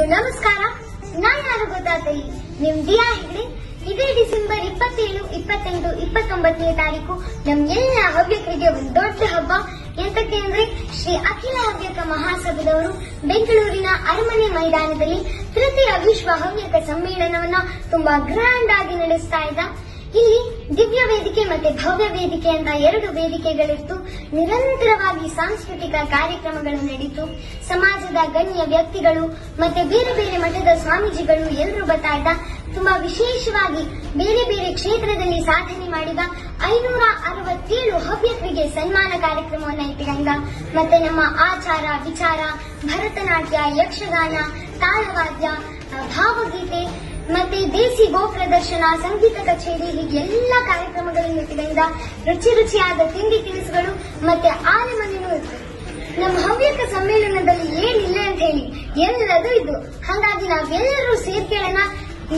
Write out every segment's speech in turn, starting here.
ಎಲ್ರಿಗೂ ನಮಸ್ಕಾರ. ನಾನು ಯಾರು ಗೊತ್ತಾತಲಿ ನಿಮ್ ದಿಯಾ ಹೆಗ್ಡೆ. ಇದೇ ಡಿಸೆಂಬರ್ ಇಪ್ಪತ್ತೇಳು, ಇಪ್ಪತ್ತೆಂಟು, ಇಪ್ಪತ್ತೊಂಬತ್ತನೇ ತಾರೀಕು ನಮ್ ಎಲ್ಲ ಹವ್ಯಕರಿಗೆ ಒಂದು ದೊಡ್ಡ ಹಬ್ಬ. ಎಂತಕ್ಕೆ ಅಂದ್ರೆ ಶ್ರೀ ಅಖಿಲ ಹವ್ಯಕ ಮಹಾಸಭದವರು ಬೆಂಗಳೂರಿನ ಅರಮನೆ ಮೈದಾನದಲ್ಲಿ ತೃತೀಯ ವಿಶ್ವ ಹವ್ಯಕ ಸಮ್ಮೇಳನವನ್ನ ತುಂಬಾ ಗ್ರ್ಯಾಂಡ್ ಆಗಿ ನಡೆಸ್ತಾ ಇದ್ದ. ಇಲ್ಲಿ ದಿವ್ಯ ವೇದಿಕೆ ಮತ್ತೆ ಭವ್ಯ ವೇದಿಕೆ ಅಂತ ಎರಡು ವೇದಿಕೆಗಳಿತ್ತು ನಿರಂತರವಾಗಿ ಸಾಂಸ್ಕೃತಿಕ ಕಾರ್ಯಕ್ರಮಗಳು ನಡೀತು. ಸಮಾಜದ ಗಣ್ಯ ವ್ಯಕ್ತಿಗಳು ಮತ್ತೆ ಬೇರೆ ಬೇರೆ ಮಠದ ಸ್ವಾಮೀಜಿಗಳು ಎಲ್ಲರೂ ಇದ್ದ. ತುಂಬಾ ವಿಶೇಷವಾಗಿ ಬೇರೆ ಬೇರೆ ಕ್ಷೇತ್ರದಲ್ಲಿ ಸಾಧನೆ ಮಾಡಿದ ಐನೂರ ಅರವತ್ತೇಳು ಹವ್ಯಕರಿಗೆ ಸನ್ಮಾನ ಕಾರ್ಯಕ್ರಮವನ್ನು ಇಟ್ಟಿರಂಗ ಮತ್ತೆ ನಮ್ಮ ಆಚಾರ, ವಿಚಾರ, ಭರತನಾಟ್ಯ, ಯಕ್ಷಗಾನ, ತಾಳವಾದ್ಯ, ಭಾವಗೀತೆ ಮತ್ತೆ ದೇಸಿ ಗೋ ಪ್ರದರ್ಶನ ಸಂಗೀತ ಕಚೇರಿ, ಹೀಗೆ ಎಲ್ಲ ಕಾರ್ಯಕ್ರಮಗಳನ್ನು ಇಟ್ಟಿದ್ದರಿಂದ ರುಚಿ ರುಚಿಯಾದ ತಿಂಡಿ ತಿನಿಸುಗಳು ಮತ್ತೆ ಆನೆಮನೆನೂ ಇತ್ತು ನಮ್ಮ ಹವ್ಯಕ ಸಮ್ಮೇಳನದಲ್ಲಿ ಏನಿಲ್ಲ ಅಂತ ಹೇಳಿ ಎಲ್ಲದೂ ಇದ್ದು ಹಾಗಾಗಿ ನಾವೆಲ್ಲರೂ ಸೇರ್ಕೊಳ್ಳೋಣ,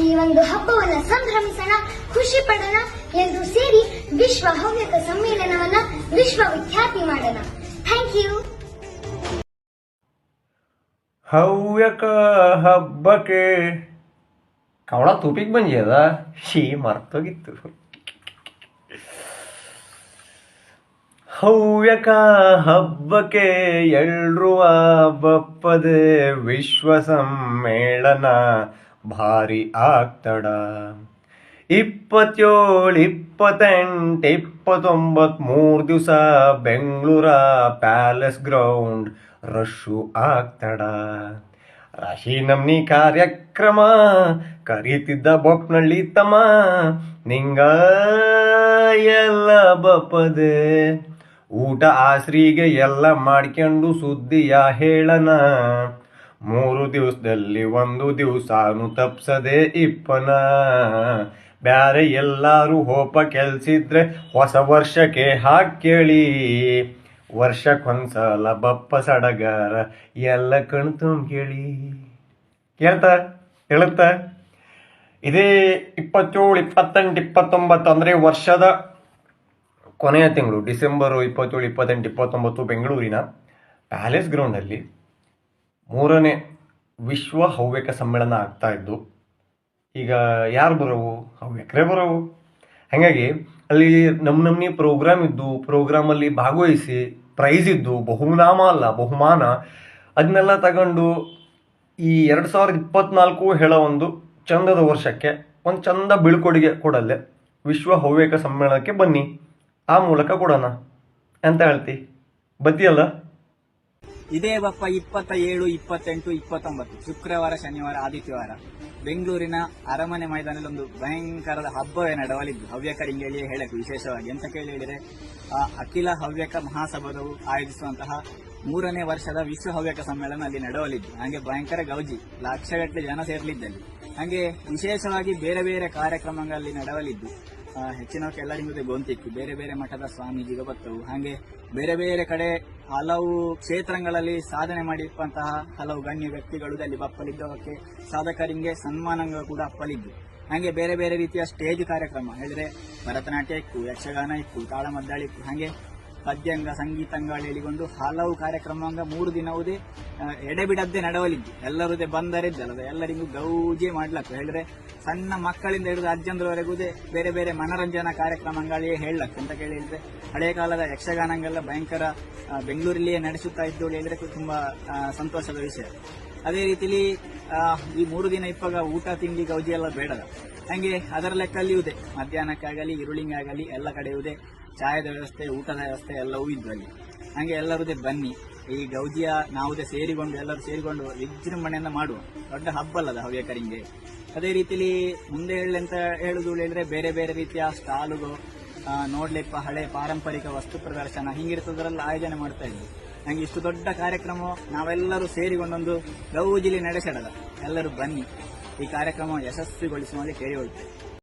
ಈ ಒಂದು ಹಬ್ಬವನ್ನ ಸಂಭ್ರಮಿಸೋಣ, ಖುಷಿ ಪಡೋಣ ಸೇರಿ ವಿಶ್ವ ಹವ್ಯಕ ಸಮ್ಮೇಳನವನ್ನ ವಿಶ್ವವಿಖ್ಯಾತಿ ಮಾಡೋಣ. ಥ್ಯಾಂಕ್ ಯು ಹವ್ಯಕ ಹಬ್ಬಕ್ಕೆ ಕವಳ ತೂಪಿಗೆ ಬಂದ್ಯದ? ಶೀ ಮರ್ತೋಗಿತ್ತು. ಹವ್ಯಕ ಹಬ್ಬಕ್ಕೆ ಎಲ್ರುವ ಬಪ್ಪದೆ ವಿಶ್ವ ಸಮ್ಮೇಳನ ಭಾರಿ ಆಗ್ತಡ. ಇಪ್ಪತ್ತೇಳು, ಇಪ್ಪತ್ತೆಂಟು ಇಪ್ಪತ್ತೊಂಬತ್ ಮೂರು ದಿವಸ ಬೆಂಗಳೂರ ಪ್ಯಾಲೇಸ್ ಗ್ರೌಂಡ್ ರಶ್ಶು ಆಗ್ತಡ. ರಾಶಿ ನಮ್ನಿ ಕಾರ್ಯಕ್ರಮ, ಕರೀತಿದ್ದ ಬೊಕ್ನಳ್ಳಿ ತಮ್ಮ, ನಿಂಗ ಎಲ್ಲ ಬಪ್ಪದೆ. ಊಟ ಆಸ್ರಿಗೆ ಎಲ್ಲ ಮಾಡ್ಕೊಂಡು ಸುದ್ದಿಯ ಹೇಳನ. ಮೂರು ದಿವಸದಲ್ಲಿ ಒಂದು ದಿವಸನು ತಪ್ಸದೆ ಇಪ್ಪನ. ಬ್ಯಾರೆ ಎಲ್ಲಾರು ಹೋಪ ಕೆಲ್ಸಿದ್ರೆ ಹೊಸ ವರ್ಷಕ್ಕೆ ಹಾಕೇಳಿ ವರ್ಷಕ್ಕೊಂದ್ಸಲ ಬಪ್ಪ ಸಡಗಾರ ಎಲ್ಲ ಕಣ್ ತುಂಬ ಕೇಳಿ ಕೇಳ್ತ? ಹೇಳುತ್ತ? ಇದೇ ಇಪ್ಪತ್ತೇಳು, ಇಪ್ಪತ್ತೆಂಟು, ಇಪ್ಪತ್ತೊಂಬತ್ತು ಅಂದರೆ ವರ್ಷದ ಕೊನೆಯ ತಿಂಗಳು, ಡಿಸೆಂಬರು, ಇಪ್ಪತ್ತೇಳು, ಇಪ್ಪತ್ತೆಂಟು, ಇಪ್ಪತ್ತೊಂಬತ್ತು ಬೆಂಗಳೂರಿನ ಪ್ಯಾಲೇಸ್ ಗ್ರೌಂಡಲ್ಲಿ ಮೂರನೇ ವಿಶ್ವ ಹವ್ಯಕ ಸಮ್ಮೇಳನ ಆಗ್ತಾ ಇದ್ದು, ಈಗ ಯಾರು ಬರೋವು? ಹವ್ಯಕರೇ ಬರೋವು. ಹಾಗಾಗಿ ಅಲ್ಲಿ ನಮ್ಮ ನಮ್ನಿ ಪ್ರೋಗ್ರಾಮ್ ಇದ್ದು ಪ್ರೋಗ್ರಾಮಲ್ಲಿ ಭಾಗವಹಿಸಿ ಪ್ರೈಸ್ ಇದ್ದು ಬಹುನಾಮ ಅಲ್ಲ, ಬಹುಮಾನ ಅದನ್ನೆಲ್ಲ ತಗೊಂಡು ಈ ಎರಡು ಸಾವಿರದ ಇಪ್ಪತ್ನಾಲ್ಕು ಹೇಳೋ ಒಂದು ಚಂದದ ವರ್ಷಕ್ಕೆ, ಒಂದು ಚಂದ ಬೀಳ್ಕೊಡುಗೆ ಕೊಡಲ್ಲೇ, ವಿಶ್ವ ಹವ್ಯಕ ಸಮ್ಮೇಳನಕ್ಕೆ ಬನ್ನಿ. ಆ ಮೂಲಕ ಕೊಡೋಣ. ಅಂತ ಹೇಳ್ತಿ? ಬತ್ತಿಯಲ್ಲ? ಇದೇ ಬಪ್ಪ ಇಪ್ಪತ್ತ ಏಳು ಇಪ್ಪತ್ತೆಂಟು ಇಪ್ಪತ್ತೊಂಬತ್ತು. ಶುಕ್ರವಾರ ಶನಿವಾರ ಆದಿತ್ಯವಾರ. ಬೆಂಗಳೂರಿನ ಅರಮನೆ ಮೈದಾನದಲ್ಲಿ ಒಂದು ಭಯಂಕರದ ಹಬ್ಬವೇ ನಡವಲಿದ್ದು ಹವ್ಯಕರಿಗೆ ಹೇಳಿಯೇ ಹೇಳಕ್ಕೆ ವಿಶೇಷವಾಗಿ ಅಂತ ಕೇಳಿ ಹೇಳಿದರೆ ಅಖಿಲ ಹವ್ಯಕ ಮಹಾಸಭಾದವು ಆಯೋಜಿಸುವಂತಹ ಮೂರನೇ ವರ್ಷದ ವಿಶ್ವ ಹವ್ಯಕ ಸಮ್ಮೇಳನ ಅಲ್ಲಿ ನಡವಲಿದ್ದು. ಹಾಗೆ ಭಯಂಕರ ಗೌಜಿ ಲಕ್ಷಗಟ್ಟಲೆ ಜನ ಸೇರಲಿದ್ದಲ್ಲಿ. ಹಾಗೆ ವಿಶೇಷವಾಗಿ ಬೇರೆ ಬೇರೆ ಕಾರ್ಯಕ್ರಮಗಳಲ್ಲಿ ನಡೆಯಲಿದ್ದು ಆ, ಹೆಚ್ಚಿನವಕ್ಕೆ ಎಲ್ಲರಿಗೂ ಗೊಂತಿತ್ತು ಬೇರೆ ಬೇರೆ ಮಠದ ಸ್ವಾಮೀಜಿಗೆ ಬರ್ತವು. ಹಾಗೆ ಬೇರೆ ಬೇರೆ ಕಡೆ ಹಲವು ಕ್ಷೇತ್ರಗಳಲ್ಲಿ ಸಾಧನೆ ಮಾಡಿರುವಂತಹ ಹಲವು ಗಣ್ಯ ವ್ಯಕ್ತಿಗಳು ಅಲ್ಲಿ ಬಪ್ಪಲಿದ್ದವಕ್ಕೆ ಸಾಧಕರಿಗೆ ಸನ್ಮಾನ ಕೂಡ ಅಪ್ಪಲಿದ್ದು. ಹಾಗೆ ಬೇರೆ ಬೇರೆ ರೀತಿಯ ಸ್ಟೇಜ್ ಕಾರ್ಯಕ್ರಮ. ಹೇಳಿದ್ರೆ ಭರತನಾಟ್ಯ ಇತ್ತು, ಯಕ್ಷಗಾನ ಇತ್ತು, ತಾಳಮದ್ದಾಳಿ ಇಕ್ಕು ಹಾಗೆ ಪದ್ಯಂಗ ಸಂಗೀತಂಗಳು ಹೇಳಿಕೊಂಡು ಹಲವು ಕಾರ್ಯಕ್ರಮ ಮೂರು ದಿನವುದೇ ಎಡೆಬಿಡದ್ದೇ ಎಲ್ಲರೂ ಎಲ್ಲರದೇ ಬಂದರಿದ್ದಲ್ಲ ಎಲ್ಲರಿಗೂ ಗೌಜಿ ಮಾಡ್ಲಕ್ಕ ಹೇಳಿದ್ರೆ ಸಣ್ಣ ಮಕ್ಕಳಿಂದ ಹಿಡಿದು ಅಜ್ಜಂದ್ರವರೆಗೂ ಬೇರೆ ಬೇರೆ ಮನರಂಜನಾ ಕಾರ್ಯಕ್ರಮಗಳೇ ಹೇಳಕ್ ಅಂತ ಕೇಳಿದ್ರೆ ಹಳೆ ಕಾಲದ ಯಕ್ಷಗಾನಂಗೆಲ್ಲ ಭಯಂಕರ ಬೆಂಗಳೂರಿಲ್ಲೇ ಬೆಂಗಳೂರಲ್ಲಿಯೇ ನಡೆಸುತ್ತಾ ಇದ್ದು ಹೇಳಿದ್ರೆ ತುಂಬಾ ಸಂತೋಷದ ವಿಷಯ. ಅದೇ ರೀತಿಲಿ ಈ ಮೂರು ದಿನ ಇಪ್ಪಾಗ ಊಟ, ತಿಂಡಿ, ಗೌಜಿ ಎಲ್ಲ ಬೇಡದ. ಹಂಗೆ ಅದರ ಲೆಕ್ಕಲ್ಲಿ ಇದೆ. ಮಧ್ಯಾಹ್ನಕ್ಕಾಗಲಿ ಈರುಳ್ಳಿಂಗ್ ಆಗಲಿ ಎಲ್ಲ ಕಡೆಯುವುದೇ ಚಾಯದ ವ್ಯವಸ್ಥೆ, ಊಟದ ವ್ಯವಸ್ಥೆ ಎಲ್ಲವೂ ಇದ್ದು ಅಲ್ಲಿ. ಹಂಗೆ ಎಲ್ಲರದೇ ಬನ್ನಿ. ಈ ಗೌಜಿಯ ನಾವುದೇ ಸೇರಿಕೊಂಡು, ಎಲ್ಲರೂ ಸೇರಿಕೊಂಡು ವಿಜೃಂಭಣೆಯಿಂದ ಮಾಡುವ. ದೊಡ್ಡ ಹಬ್ಬ ಅಲ್ಲದ ಹವ್ಯಕರಿಂಗೆ. ಅದೇ ರೀತಿಲಿ ಮುಂದೆ ಹೇಳಂತ ಹೇಳುದು ಹೇಳಿದ್ರೆ ಬೇರೆ ಬೇರೆ ರೀತಿಯ ಸ್ಟಾಲುಗಳು ನೋಡ್ಲಿಕ್ಕೆ ಹಳೆ ಪಾರಂಪರಿಕ ವಸ್ತು ಪ್ರದರ್ಶನ ಹಿಂಗಿರ್ತದ್ರಲ್ಲಿ ಆಯೋಜನೆ ಮಾಡ್ತಾ ಇದ್ವಿ. ನಂಗೆ ಇಷ್ಟು ದೊಡ್ಡ ಕಾರ್ಯಕ್ರಮ ನಾವೆಲ್ಲರೂ ಸೇರಿಕೊಂಡೊಂದು ಗೌಜಿಲಿ ನಡೆಸಡದ. ಎಲ್ಲರೂ ಬನ್ನಿ. ಈ ಕಾರ್ಯಕ್ರಮ ಯಶಸ್ವಿಗೊಳಿಸುವಂತೆ ಕೇಳಿಕೊಳ್ತೇವೆ